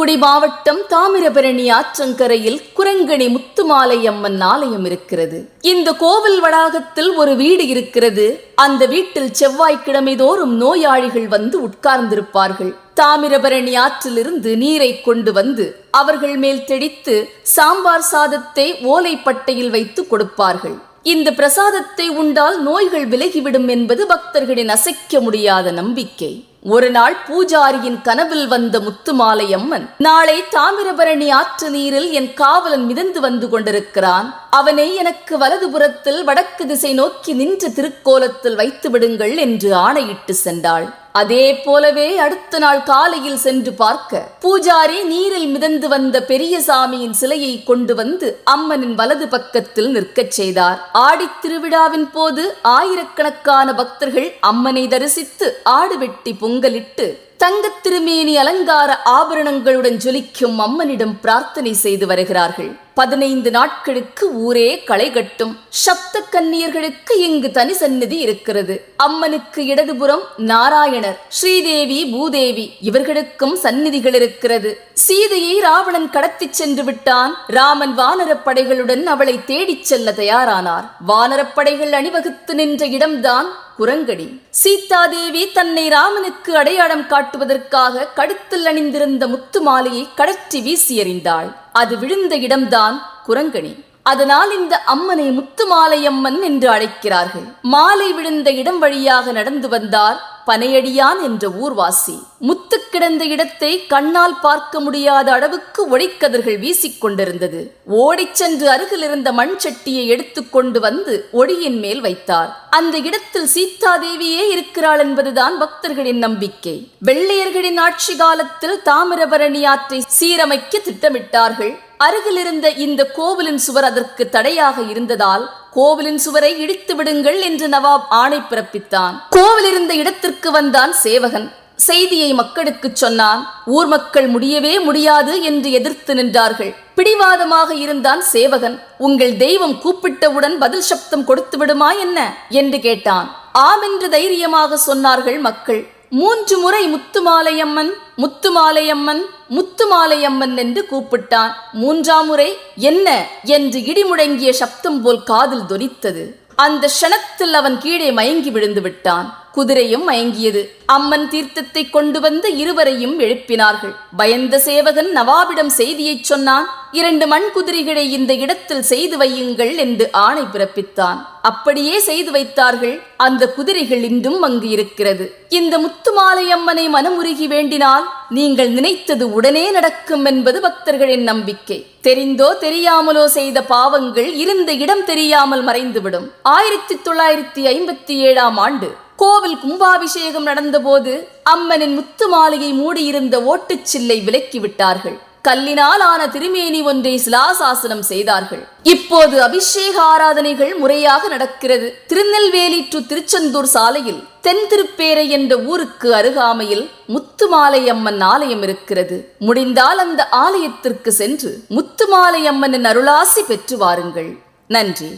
தூத்துக்குடி மாவட்டம் தாமிரபரணி ஆற்றங்கரையில் குரங்கணி முத்துமாலையம்மன் ஆலயம் இருக்கிறது. இந்த கோவில் வளாகத்தில் ஒரு வீடு இருக்கிறது. அந்த வீட்டில் செவ்வாய்க்கிழமை தோறும் நோயாளிகள் வந்து உட்கார்ந்திருப்பார்கள். தாமிரபரணி ஆற்றிலிருந்து நீரை கொண்டு வந்து அவர்கள் மேல் தெளித்து சாம்பார் சாதத்தை ஓலைப்பட்டையில் வைத்து கொடுப்பார்கள். இந்த பிரசாதத்தை உண்டால் நோய்கள் விலகிவிடும் என்பது பக்தர்களின் அசைக்க முடியாத நம்பிக்கை. ஒரு நாள் பூஜாரியின் கனவில் வந்த முத்துமாலையம்மன் நாளை தாமிரபரணி ஆற்று நீரில் என் காவலன் மிதந்து வந்து கொண்டிருக்கிறான். அவனை எனக்கு வலதுபுறத்தில் வடக்கு திசை நோக்கி நின்ற திருக்கோலத்தில் வைத்து விடுங்கள் என்று ஆணையிட்டு சென்றாள். அதே போலவே அடுத்த நாள் காலையில் சென்று பார்க்க பூஜாரி நீரில் மிதந்து வந்த பெரியசாமியின் சிலையை கொண்டு வந்து அம்மனின் வலது பக்கத்தில் நிற்கச் செய்தார். ஆடித் திருவிழாவின் போது ஆயிரக்கணக்கான பக்தர்கள் அம்மனை தரிசித்து ஆடு வெட்டி பொங்கலிட்டு தங்கத் திருமேனி அலங்கார ஆபரணங்களுடன் ஜொலிக்கும் அம்மனிடம் பிரார்த்தனை செய்து வருகிறார்கள். பதினைந்து நாட்களுக்கு ஊரே களை கட்டும் சப்த கன்னியர்களுக்கு இங்கு தனி சந்நிதி இருக்கிறது. அம்மனுக்கு இடதுபுறம் நாராயணர் ஸ்ரீதேவி பூதேவி இவர்களுக்கும் சந்நிதிகள் இருக்கிறது. சீதையை ராவணன் கடத்திச் சென்று விட்டான். ராமன் வானரப் படைகளுடன் அவளை தேடிச் செல்ல தயாரானார். வானரப்படைகள் அணிவகுத்து நின்ற இடம்தான் குரங்கடி. சீதாதேவி தன்னை ராமனுக்கு அடையாளம் காட்டுவதற்காக கழுத்தில் அணிந்திருந்த முத்து மாலையை கடற்றி வீசி எறிந்தாள் அது விழுந்த இடம்தான் குரங்கணி அதனால் இந்த அம்மனை முத்துமாலையம்மன் என்று அழைக்கிறார்கள். மாலை விழுந்த இடம் வழியாக நடந்து வந்தார் பனையடியான் என்ற ஊர்வாசி. முத்து கிடந்த இடத்தை கண்ணால் பார்க்க முடியாத அளவுக்கு ஒளிக்கதிர்கள் வீசிக் கொண்டிருந்தது. ஓடிச் சென்று அருகில் இருந்த மண் சட்டியை எடுத்துக்கொண்டு வந்து ஒளியின் மேல் வைத்தார். அந்த இடத்தில் சீதாதேவியே இருக்கிறாள் என்பதுதான் பக்தர்களின் நம்பிக்கை. வெள்ளையர்களின் ஆட்சி காலத்தில் தாமிரபரணி ஆற்றை சீரமைக்க திட்டமிட்டார்கள். அருகிலிருந்த இந்த கோவிலின் சுவர் அதற்கு தடையாக இருந்ததால் கோவிலின் சுவரை இடித்து விடுங்கள் என்று நவாப் ஆணை பிறப்பித்தான். கோவில் இருந்த இடத்திற்கு வந்தான் சேவகன். செய்தியை மக்களுக்கு சொன்னான் ஊர் மக்கள் முடியவே முடியாது என்று எதிர்த்து நின்றார்கள். பிடிவாதமாக இருந்தான் சேவகன். உங்கள் தெய்வம் கூப்பிட்டவுடன் பதில் சப்தம் கொடுத்து விடுமா என்ன? என்று கேட்டான். ஆம் என்று தைரியமாக சொன்னார்கள் மக்கள். மூன்று முறை முத்துமாலையம்மன் முத்துமாலையம்மன் முத்துமாலையம்மன் என்று கூப்பிட்டான். மூன்றாம் முறை என்ன என்று இடிமுழங்கிய சப்தம் போல் காதில் தொனித்தது அந்த க்ஷணத்தில் அவன் கீழே மயங்கி விழுந்து விட்டான். குதிரையும் மயங்கியது. அம்மன் தீர்த்தத்தை கொண்டு வந்து இருவரையும் எழுப்பினார்கள். பயந்த சேவகன் நவாபிடம் செய்தியைச் சொன்னான். இரண்டு மண் குதிரைகளை இந்த இடத்தில் செய்து வையுங்கள் என்று ஆணை பிறப்பித்தான். அப்படியே செய்து வைத்தார்கள். அந்த குதிரைகள் இன்றும் அங்கு இருக்கிறது. இந்த முத்துமாலையம்மனை மனமுருகி வேண்டினால் நீங்கள் நினைத்தது உடனே நடக்கும் என்பது பக்தர்களின் நம்பிக்கை. தெரிந்தோ தெரியாமலோ செய்த பாவங்கள் இருந்த இடம் தெரியாமல் மறைந்துவிடும். ஆயிரத்தி தொள்ளாயிரத்தி ஐம்பத்தி ஏழாம் ஆண்டு கோவில் கும்பாபிஷேகம் நடந்தபோது அம்மனின் முத்து மாலையை மூடியிருந்த ஓட்டுச்சில்லை விலக்கி விட்டார்கள். கல்லினால் ஆன திருமேனி ஒன்றை சிலாசாசனம் செய்தார்கள். இப்போது அபிஷேக ஆராதனைகள் முறையாக நடக்கிறது. திருநெல்வேலி டு திருச்செந்தூர் சாலையில் தென் திருப்பேரை என்ற ஊருக்கு அருகாமையில் முத்துமாலையம்மன் ஆலயம் இருக்கிறது. முடிந்தால் அந்த ஆலயத்திற்கு சென்று முத்துமாலையம்மனின் அருளாசி பெற்று வாருங்கள். நன்றி.